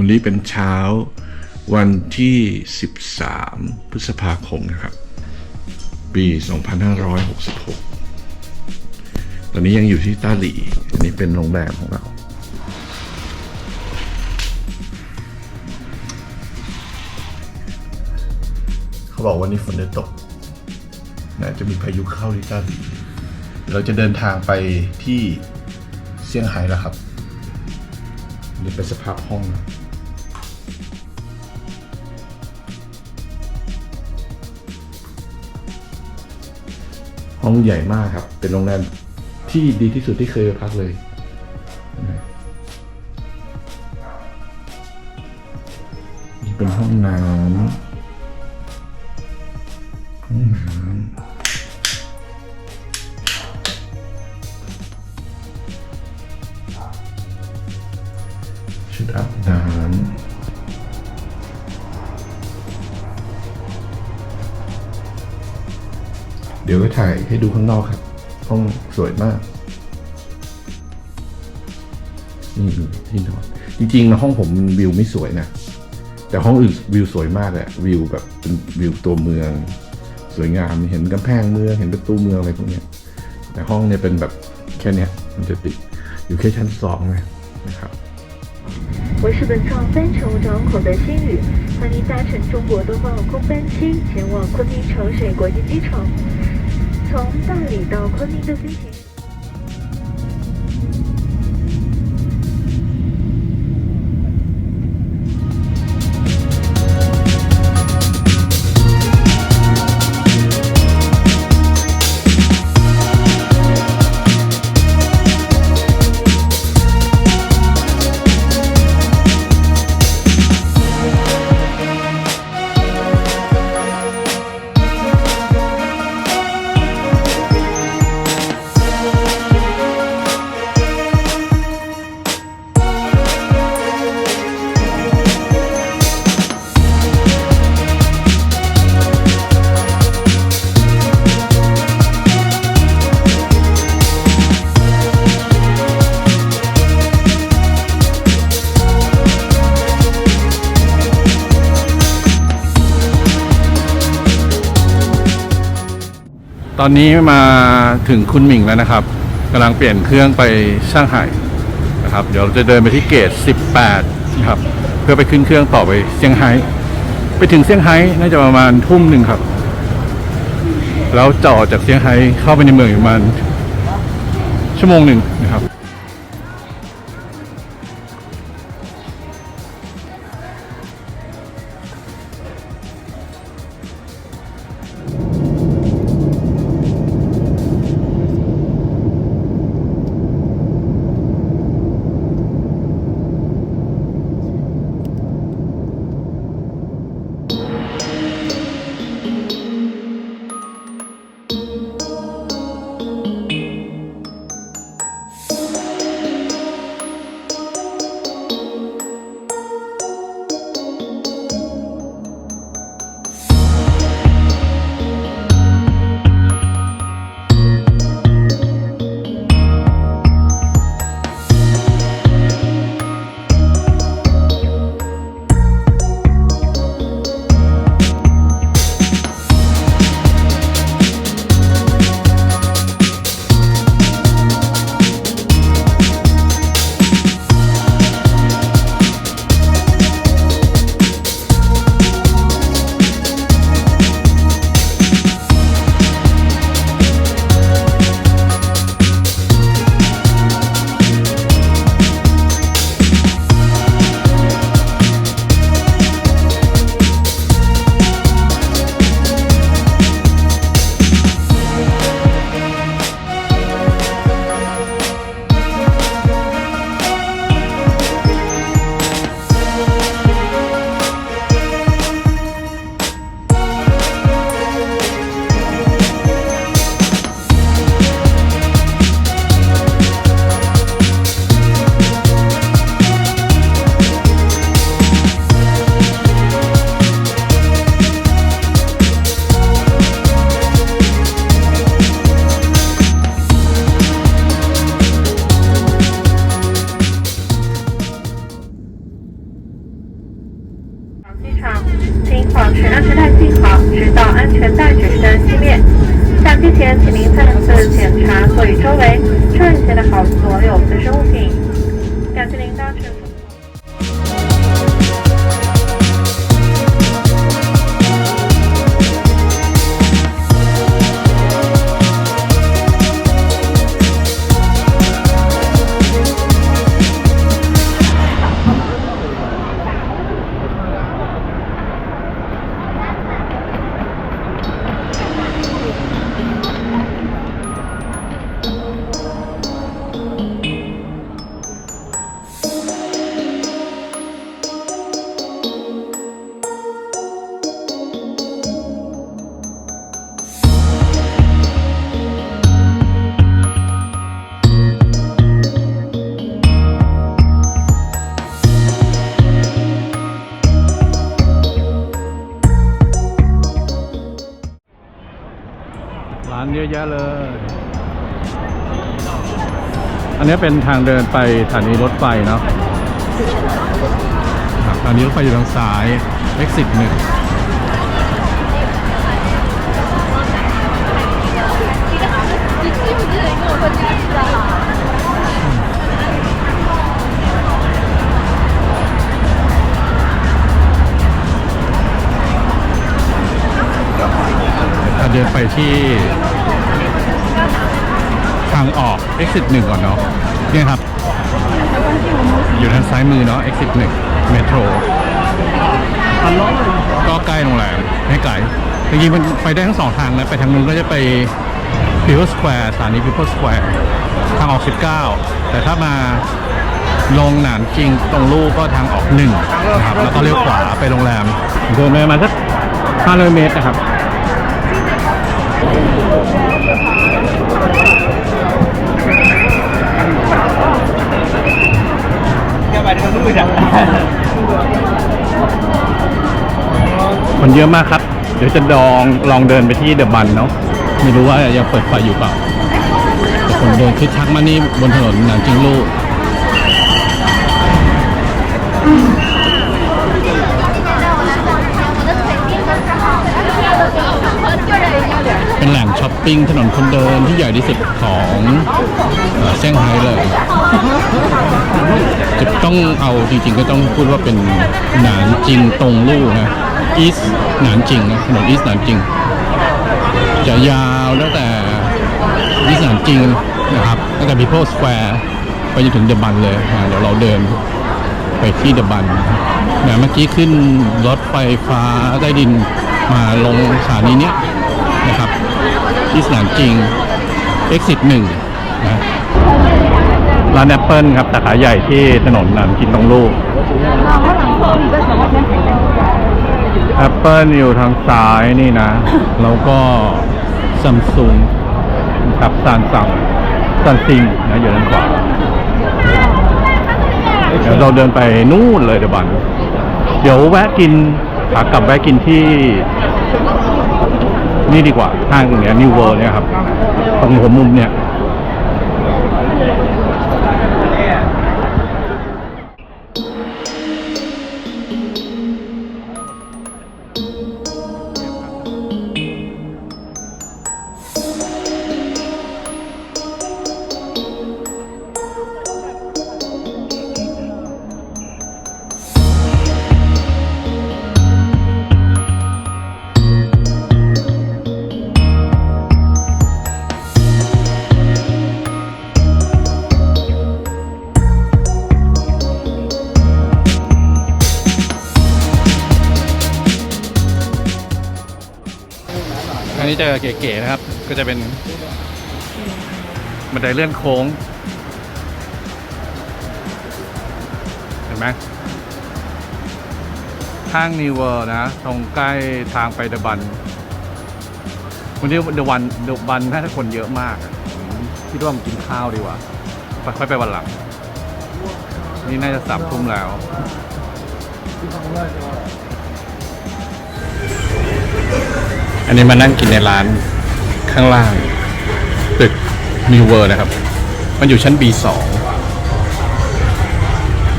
วันนี้เป็นเช้าวันที่ 13 พฤษภาคมนะครับ ปี 2566 ตอนนี้ยังอยู่ที่ต้าหลี อันนี้เป็นโรงแรมของเรา เขาบอกวันนี้ฝนจะตกน่าจะมีพายุเข้าที่ต้าหลี เราจะเดินทางไปที่เซี่ยงไฮ้แล้วครับ นี่เป็นสภาพห้องนะ ห้องใหญ่มากครับ เป็นโรงแรมที่ดีที่สุดที่เคยพักเลยนี่เป็นห้องน้ำ เดี๋ยวก็ถ่ายให้ดูข้างนอกครับ ห้องสวยมาก นี่ดูที่นอนจริงๆนะห้องผมวิวไม่สวยนะ แต่ห้องอื่นวิวสวยมากเลยอะวิวแบบเป็นวิวตัวเมือง สวยงามเห็นกำแพงเมืองเห็นประตูเมืองอะไรพวกเนี้ย แต่ห้องเนี่ยเป็นแบบแค่เนี้ยมันจะติดอยู่แค่ชั้นสองเลยนะครับ 我是本趟单程港口的新宇，欢迎搭乘中国东方航空班机前往昆明长水国际机场。 从大理到昆明的飞行。 อนนี้มาถึงคุณหมิงแล้วนะครับกำลังเปลี่ยนเครื่องไปช่างไห่นะครับ เดี๋ยวเราจะเดินไปที่เกต 18 นะครับ เพื่อไปขึ้นเครื่องต่อไปเซี่ยงไฮ้ไปถึงเซี่ยงไฮ้น่าจะประมาณทุ่มหนึ่งครับ แล้วจอจากเซี่ยงไฮ้เข้าไปในเมืองประมาณชั่วโมงหนึ่งนะครับ ร้านเยอะแยะเลย อันนี้เป็นทางเดินไปสถานีรถไฟเนาะสถานีรถไฟอยู่ทางซ้าย exit หนึ่ง ดินไปที่ ทางออก exit หนึ่งก่อนเนาะเนี่ยครับ อยู่ทางซ้ายมือเนาะ exit หนึ่งเมโทรก็ใกล้โรงแรมไม่ไกลจริงๆมันไปได้ทั้งสองทางนะไปทางนู้นก็จะไป People Square สถานี People Square ทางออก 19 แต่ถ้ามาลงหนานจริงตรงลู่ก็ทางออกหนึ่งนะครับแล้วก็เลี้ยวขวาไปโรงแรมเดินไปประมาณสัก500เมตรนะครับ คนเยอะมากครับ เดี๋ยวจะลองลองเดินไปที่เดอะบันเนาะ ไม่รู้ว่ายังเปิดไฟอยู่เปล่าคนเดินคึกคักมานี่บนถนนหนานจิงลู่ เป็นแหล่งช้อปปิ้งถนนคนเดินที่ใหญ่ที่สุดของเซี่ยงไฮ้เลย จะต้องเอาจริงๆก็ต้องพูดว่าเป็นหนานจริงตรงลู่นะอีสหนานจริงนะถนนอีสหนานจริง จะยาวตั้งแต่อีสหนานจริงนะครับตั้งแต่ People Square ไปจนถึงเดบันเลยนะเดี๋ยวเราเดินไปที่เดบันนะเมื่อกี้ขึ้นรถไฟฟ้าใต้ดินมาลงสถานีเนี้ยนะครับ ที่สนามจริง exit 1นะร้านแอปเปิลครับสาขาใหญ่ที่ถนนนำกินตรงลูกแอปเปิลอยู่ทางซ้ายนี่นะ แล้วก็ซัมซุงกับซานซังซันซิงนะอยู่ด้านขวาเดี๋ยวเราเดินไปนู่นเลยเดี๋ยวบันเดี๋ยวแวะกินขากลับแวะกินที่ นี่ดีกว่าห้างตรงเนี้ยนิวเวิร์เนี่ยครับ ตรงหัวมุมเนี่ย จะเก๋ๆนะครับ ก็จะเป็นบันไดเลื่อนโค้ง เห็นไหมข้างนิวเวอร์นะ ตรงใกล้ทางไปเดอะบันวันนี้เดอะวันเดอะบันน่าจะคนเยอะมากอะผมคิดว่ามกินข้าวดีกว่าไปค่อยไปวันหลัง นี่น่าจะสามทุ่มแล้ว อันนี้มานั่งกินในร้านข้างล่าง ตึกมิวเวอร์นะครับ มันอยู่ชั้น B2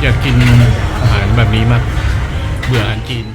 อยากกินอาหารแบบนี้มาก เบื่ออาหารจีน